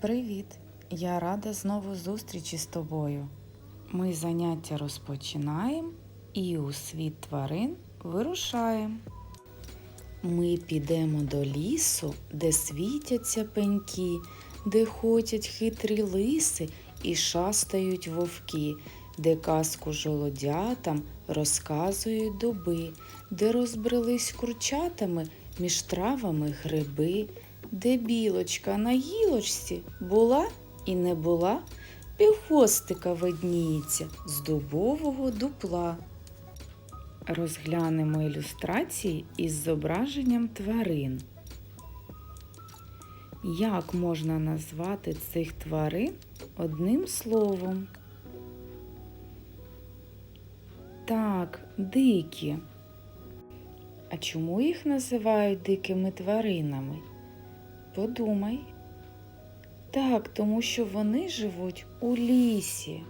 Привіт! Я рада знову зустрічі з тобою. Ми заняття розпочинаємо і у світ тварин вирушаємо. Ми підемо до лісу, де світяться пеньки, де ходять хитрі лиси і шастають вовки, де казку жолодятам розказують дуби, де розбрелись курчатами між травами гриби, де білочка на гілочці була і не була, півхвостика видніється з дубового дупла. Розглянемо ілюстрації із зображенням тварин. Як можна назвати цих тварин одним словом? Так, дикі. А чому їх називають дикими тваринами? Подумай. Так, тому що вони живуть у лісі.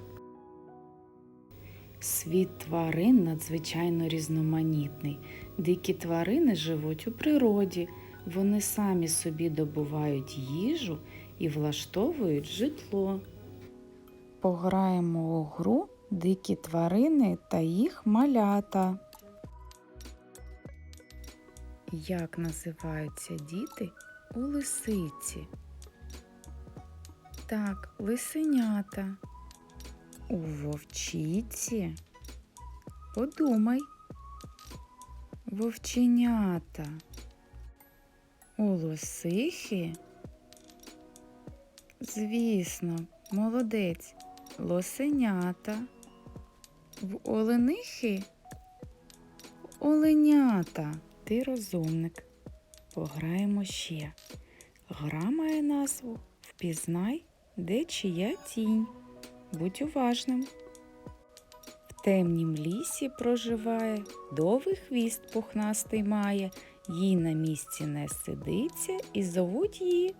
Світ тварин надзвичайно різноманітний. Дикі тварини живуть у природі, вони самі собі добувають їжу і влаштовують житло. Пограємо у гру Дикі тварини та їх малята. Як називаються діти у лисиці? Так, лисенята. У вовчиці. Подумай. Вовченята. У лосихи. Звісно, молодець. Лосенята. В оленихи. Оленята. Ти розумник. Пограємо ще. Гра має назву Впізнай, де чия тінь. Будь уважним. В темнім лісі проживає, довгий хвіст пухнастий має, їй на місці не сидиться і зовуть її.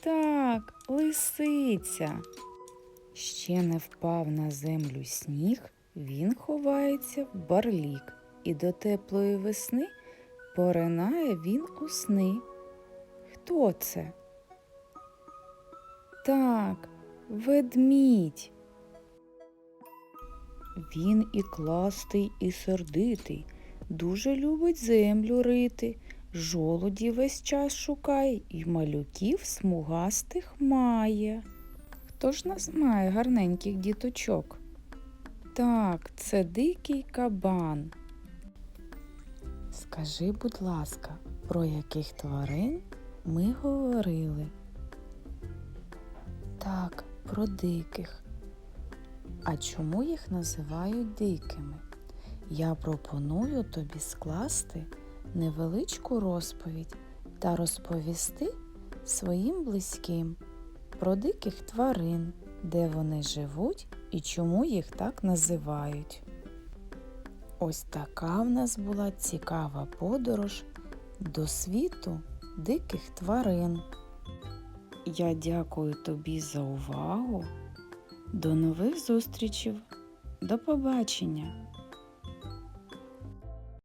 Так, лисиця. Ще не впав на землю сніг, він ховається в барлік, і до теплої весни поринає він у сни. Хто це? Так, ведмідь. Він і кластий, і сердитий, дуже любить землю рити, жолуді весь час шукає і малюків смугастих має. Хто ж нас має гарненьких діточок? Так, це дикий кабан. Скажи, будь ласка, про яких тварин ми говорили? Так, про диких. А чому їх називають дикими? Я пропоную тобі скласти невеличку розповідь та розповісти своїм близьким про диких тварин, де вони живуть і чому їх так називають. Ось така в нас була цікава подорож до світу диких тварин. Я дякую тобі за увагу. До нових зустрічів. До побачення!